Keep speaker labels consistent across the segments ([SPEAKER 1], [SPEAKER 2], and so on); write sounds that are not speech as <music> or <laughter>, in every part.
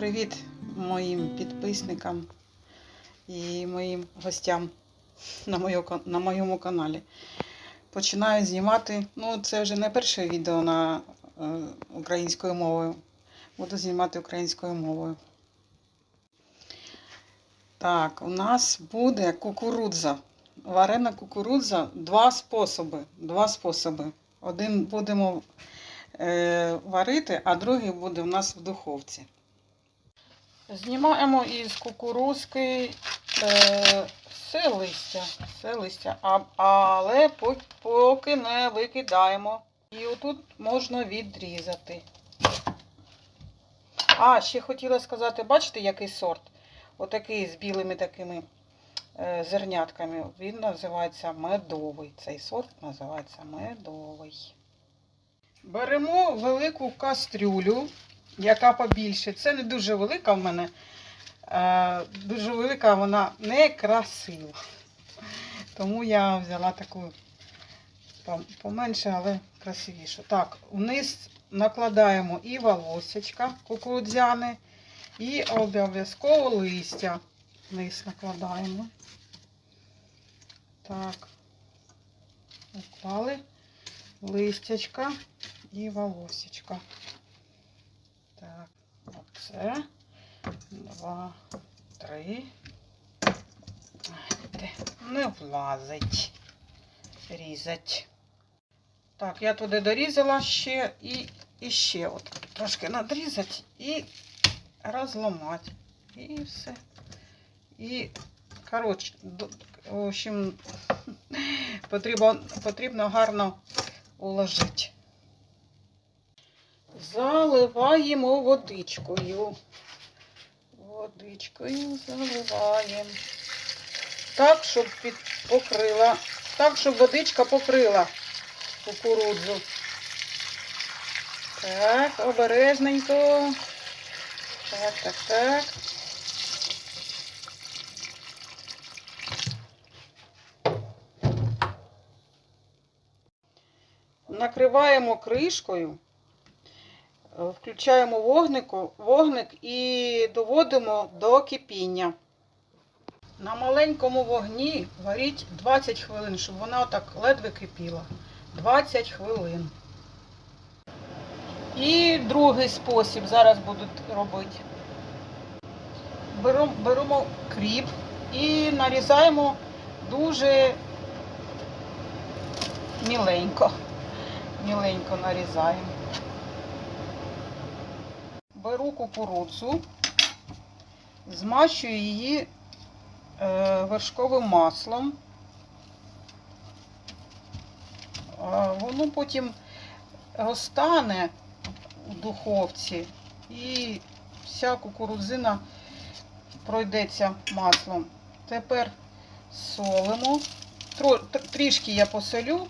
[SPEAKER 1] Привіт моїм підписникам і моїм гостям на, моєму, на моєму каналі. Починаю знімати. Ну, це вже не перше відео на е, українською мовою. Буду знімати українською мовою. Так, у нас буде кукурудза. Варена кукурудза два способи. Два способи. Один будемо е, варити, а другий буде у нас в духовці. Знімаємо із кукурузки е, все листя, все листя, але поки не викидаємо. І отут можна відрізати. А, ще хотіла сказати, бачите, який сорт? Отакий з білими такими е, зернятками. Він називається медовий. Цей сорт називається медовий. Беремо велику кастрюлю, яка побільше. Це не дуже велика в мене. Е, дуже велика, вона не красива. Тому я взяла таку поменше, але красивішу. Так, вниз накладаємо і волосечка кукурудзяне, і обов'язково листя. Вниз накладаємо. Так, наклали листячка і волосечка. Так, оце. Два, три. Не влазить. Різать. Так, я туди дорізала ще і, і ще от трошки надрізати і розламати. І все. І, коротше, в общем, <laughs> потрібно, потрібно гарно уложити. Заливаємо водичкою. Водичкою заливаємо. Так, щоб під покрила. Так, щоб водичка покрила кукурудзу. Так, обережненько. Так, так, так. Накриваємо кришкою. Е, Включаємо вогнику, вогник і доводимо до кипіння. На маленькому вогні варіть 20 хвилин, щоб вона так ледве кипіла. 20 хвилин. І другий спосіб зараз будуть робити. Беремо, беремо кріп і нарізаємо дуже міленько. Міленько нарізаємо. Беру кукурудзу, змащую її е, вершковим маслом. Воно потім розтане у духовці і вся кукурудзина пройдеться маслом. Тепер солимо. Трішки я посолю,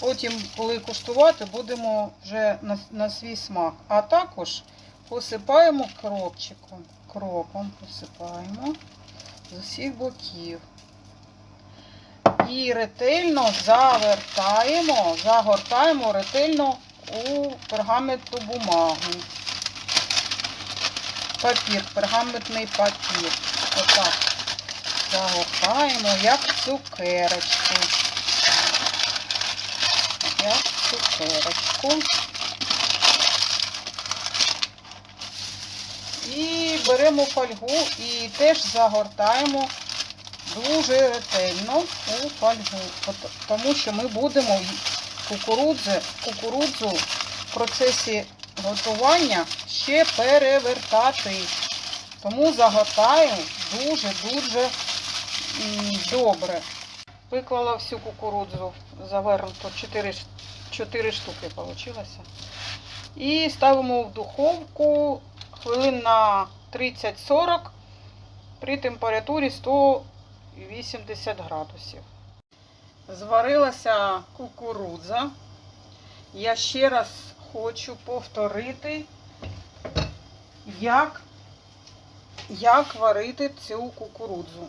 [SPEAKER 1] потім, коли куштувати, будемо вже на, на свій смак. А також посипаємо кропчиком. Кропом посипаємо з усіх боків. І ретельно завертаємо, загортаємо ретельно у пергаментну бумагу. Папір, пергаментний папір. Отак. Загортаємо, як цукерочку. Як цукерочку. І беремо фольгу і теж загортаємо дуже ретельно у фольгу, тому що ми будемо кукурудзи, кукурудзу в процесі готування ще перевертати. Тому загортаю дуже-дуже добре. Виклала всю кукурудзу, завернуто 4, 4 штуки вийшло. І ставимо в духовку хвилин на 30-40 при температурі 180 градусів. Зварилася кукурудза. Я ще раз хочу повторити, як, як варити цю кукурудзу.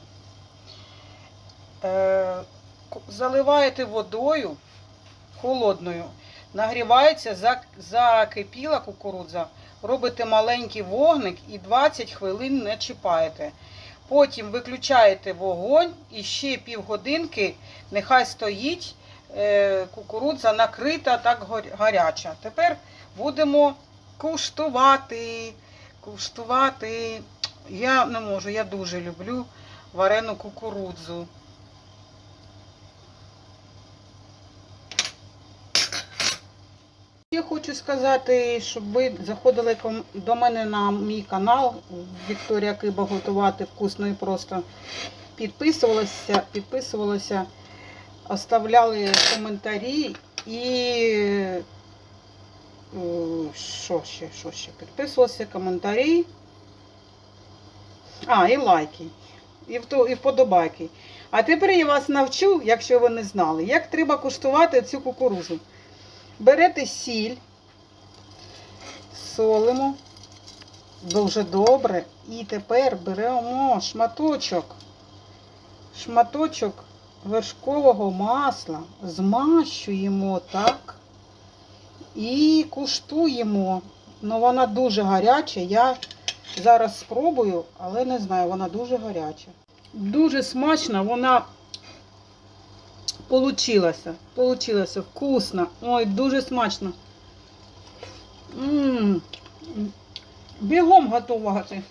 [SPEAKER 1] Е, заливаєте водою холодною, нагрівається, закипіла кукурудза, робите маленький вогник і 20 хвилин не чіпаєте. Потім виключаєте вогонь і ще півгодинки нехай стоїть е, кукурудза накрита так гаряча. Тепер будемо куштувати. Куштувати. Я не можу, я дуже люблю варену кукурудзу. Хочу сказати, щоб ви заходили до мене на мій канал Вікторія Киба готувати вкусно і просто. Підписувалися, підписувалися, оставляли коментарі і е, що ще, що ще? Підписувалися, коментарі. А, і лайки. І, вподобайки. А тепер я вас навчу, якщо ви не знали, як треба куштувати цю кукурузу. Берете сіль, солимо дуже добре. І тепер беремо шматочок, шматочок вершкового масла, змащуємо так і куштуємо. Ну, вона дуже гаряча. Я зараз спробую, але не знаю, вона дуже гаряча. Дуже смачна, вона Получилося. Получилося. Вкусно. Ой, дуже смачно. Бігом готувати.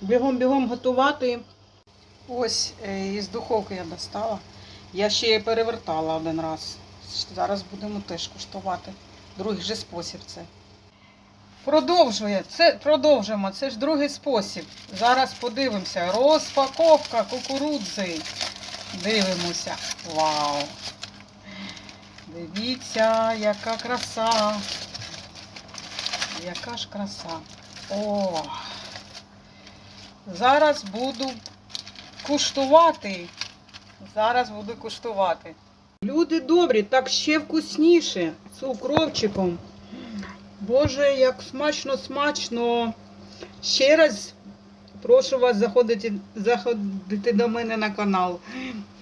[SPEAKER 1] Бігом, бігом готувати. Ось е, із духовки я достала. Я ще її перевертала один раз. Зараз будемо теж куштувати. Другий же спосіб це. Продовжує. Це продовжуємо. Це ж другий спосіб. Зараз подивимося. Розпаковка кукурудзи. Дивимося. Вау! Дивіться, яка краса. Яка ж краса. О! Зараз буду куштувати. Зараз буду куштувати. Люди добрі, так ще вкусніше. З укропчиком. Боже, як смачно, смачно. Ще раз прошу вас заходити, заходити до мене на канал.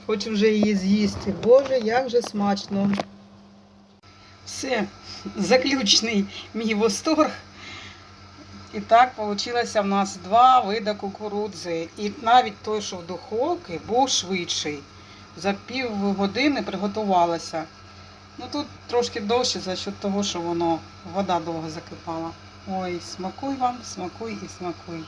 [SPEAKER 1] Хочу вже її з'їсти. Боже, як же смачно. Все, заключний мій восторг. І так вийшло в нас два види кукурудзи. І навіть той, що в духовці, був швидший. За пів години приготувалося. Ну тут трошки довше за счет того, що воно вода довго закипала. Ой, смакуй вам, смакуй і смакуй.